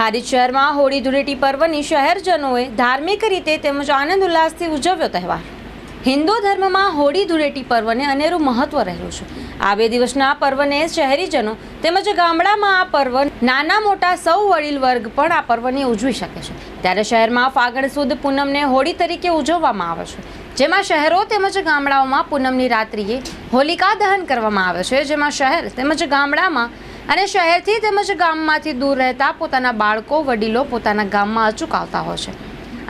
હારીજ શહેરમાં હોળી ધૂળેટી પર્વની શહેરજનોએ ધાર્મિક રીતે તેમજ આનંદ ઉલ્લાસથી ઉજવ્યો તહેવાર. હિન્દુ ધર્મમાં હોળી ધૂળેટી પર્વને અનેરું મહત્વ રહેલું છે. આ બે દિવસના પર્વને શહેરીજનો તેમજ ગામડામાં આ પર્વ નાના મોટા સૌ વડીલ વર્ગ પણ આ પર્વને ઉજવી શકે છે. ત્યારે શહેરમાં ફાગણ સુદ પૂનમને હોળી તરીકે ઉજવવામાં આવે છે. જેમાં શહેરો તેમજ ગામડાઓમાં પૂનમની રાત્રિએ હોલિકા દહન કરવામાં આવે છે. જેમાં શહેર તેમજ ગામડામાં અને શહેરથી તેમજ ગામમાંથી દૂર રહેતા પોતાના બાળકો, વડીલો પોતાના ગામમાં અચૂક આવતા હોય છે.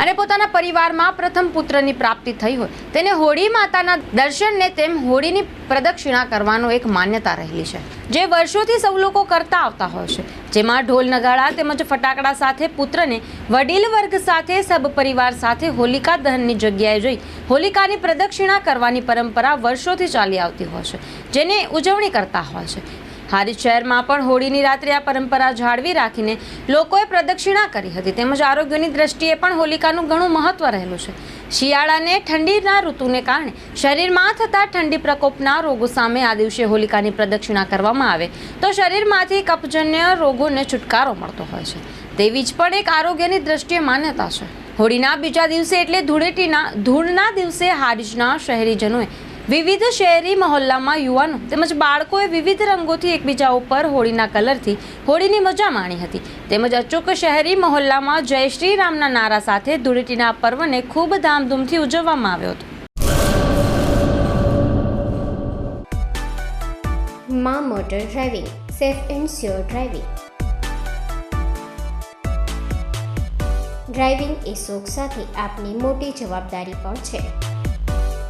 અને પોતાના પરિવારમાં પ્રથમ પુત્રની પ્રાપ્તિ થઈ હોય, તેને હોળી માતાના દર્શનને તેમ હોળીની પ્રદક્ષિણા કરવાનો એક માન્યતા રહેલી છે. જે વર્ષોથી સૌ લોકો કરતા આવતા હોય છે. જેમાં ઢોલ નગાડા તેમજ ફટાકડા સાથે પુત્રને વડીલ વર્ગ સાથે સબ પરિવાર સાથે હોલિકા દહનની જગ્યાએ જોઈ, હોલિકાની પ્રદક્ષિણા કરવાની પરંપરા વર્ષોથી ચાલી આવતી હોય છે, જેને ઉજવણી કરતા હોય છે. હારીજ શહેરમાં પણ હોળીની રાત્રે આ પરંપરા જાળવી રાખીને લોકોએ પ્રદક્ષિણા કરી હતી. તેમજ આરોગ્યની દ્રષ્ટિએ પણ હોલિકાનું ઘણું મહત્વ રહેલું છે. શિયાળાને ઠંડીના ઋતુને કારણે શરીરમાં થતા ઠંડી પ્રકોપના રોગો સામે આ દિવસે હોલિકાની પ્રદક્ષિણા કરવામાં આવે તો શરીરમાંથી કપજન્ય રોગોને છુટકારો મળતો હોય છે. તેવી જ પણ એક આરોગ્યની દ્રષ્ટિએ માન્યતા છે. હોળીના બીજા દિવસે એટલે ધૂળેટીના ધૂળના દિવસે હારીજના શહેરીજનોએ વિવિધ શહેરી મહોલ્લામાં યુવાનો તેમજ બાળકોએ વિવિધ રંગોથી એકબીજા ઉપર હોળીના કલરથી હોળીની મજા માણી હતી. તેમજ અચૂક શહેરી મહોલ્લામાં જય શ્રી રામના નારા સાથે ધૂળેટીના પર્વને ખૂબ ધામધૂમથી ઉજવવામાં આવ્યો હતો. માં motor driving, safe and sure driving. Driving એ શોખ સાથે આપની મોટી જવાબદારી પણ છે.